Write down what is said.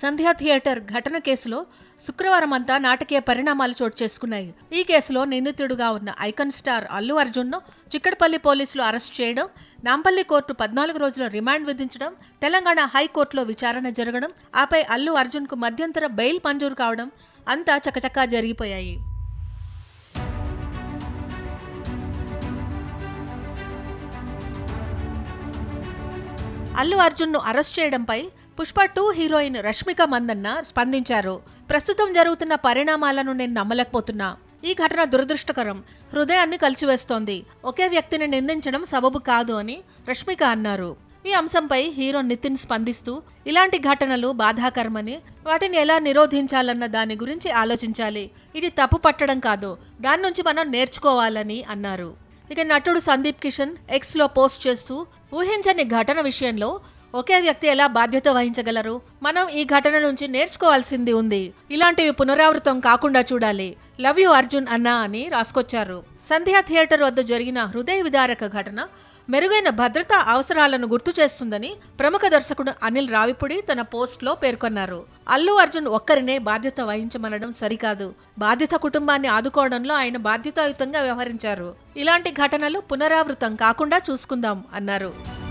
సంధ్యా theatre ఘటన కేసులో శుక్రవారం అంతా నాటకీయ పరిణామాలు చోటు చేసుకున్నాయి. ఈ కేసులో నిందితుడుగా ఉన్న ఐకన్ స్టార్ అల్లు అర్జున్ను చిక్కడపల్లి పోలీసులు అరెస్ట్ చేయడం నాంపల్లి కోర్టు పద్నాలుగు రోజుల రిమాండ్ విధించడం తెలంగాణ హైకోర్టులో విచారణ జరగడం ఆపై అల్లు అర్జున్కు మధ్యంతర బెయిల్ మంజూరు కావడం అంతా చకచకా జరిగిపోయాయి. అల్లు అర్జున్ను అరెస్ట్ చేయడంపై పుష్ప టూ హీరోయిన్ రష్మిక మందన్న స్పందించారు. ప్రస్తుతం జరుగుతున్న పరిణామాలను నేను నమ్మలేకపోతున్నా. ఈ ఘటన దురదృష్టకరం. హృదయాన్ని కలిచివేస్తోంది. ఒకే వ్యక్తిని నిందించడం సబబు కాదు అని రష్మిక అన్నారు. ఈ అంశంపై హీరో నితిన్ స్పందిస్తూ ఇలాంటి ఘటనలు బాధాకరమని వాటిని ఎలా నిరోధించాలన్న దాని గురించి ఆలోచించాలి. ఇది తప్పు పట్టడం కాదు. దాని నుంచి మనం నేర్చుకోవాలని అన్నారు. ఇక నటుడు సందీప్ కిషన్ ఎక్స్లో పోస్ట్ చేస్తూ ఊహించని ఘటన విషయంలో ఒకే వ్యక్తి ఎలా బాధ్యత వహించగలరు? మనం ఈ ఘటన నుంచి నేర్చుకోవాల్సింది ఉంది. ఇలాంటివి పునరావృతం కాకుండా చూడాలి. లవ్ యు అర్జున్ అన్నా అని రాసుకొచ్చారు. సంధ్యా థియేటర్ వద్ద జరిగిన హృదయ విదారక ఘటన మెరుగైన భద్రతా అవసరాలను గుర్తు చేస్తుందని ప్రముఖ దర్శకుడు అనిల్ రావిపుడి తన పోస్ట్లో పేర్కొన్నారు. అల్లు అర్జున్ ఒక్కరినే బాధ్యత వహించమనడం సరికాదు. బాధిత కుటుంబాన్ని ఆదుకోవడంలో ఆయన బాధ్యతాయుతంగా వ్యవహరించారు. ఇలాంటి ఘటనలు పునరావృతం కాకుండా చూసుకుందాం అన్నారు.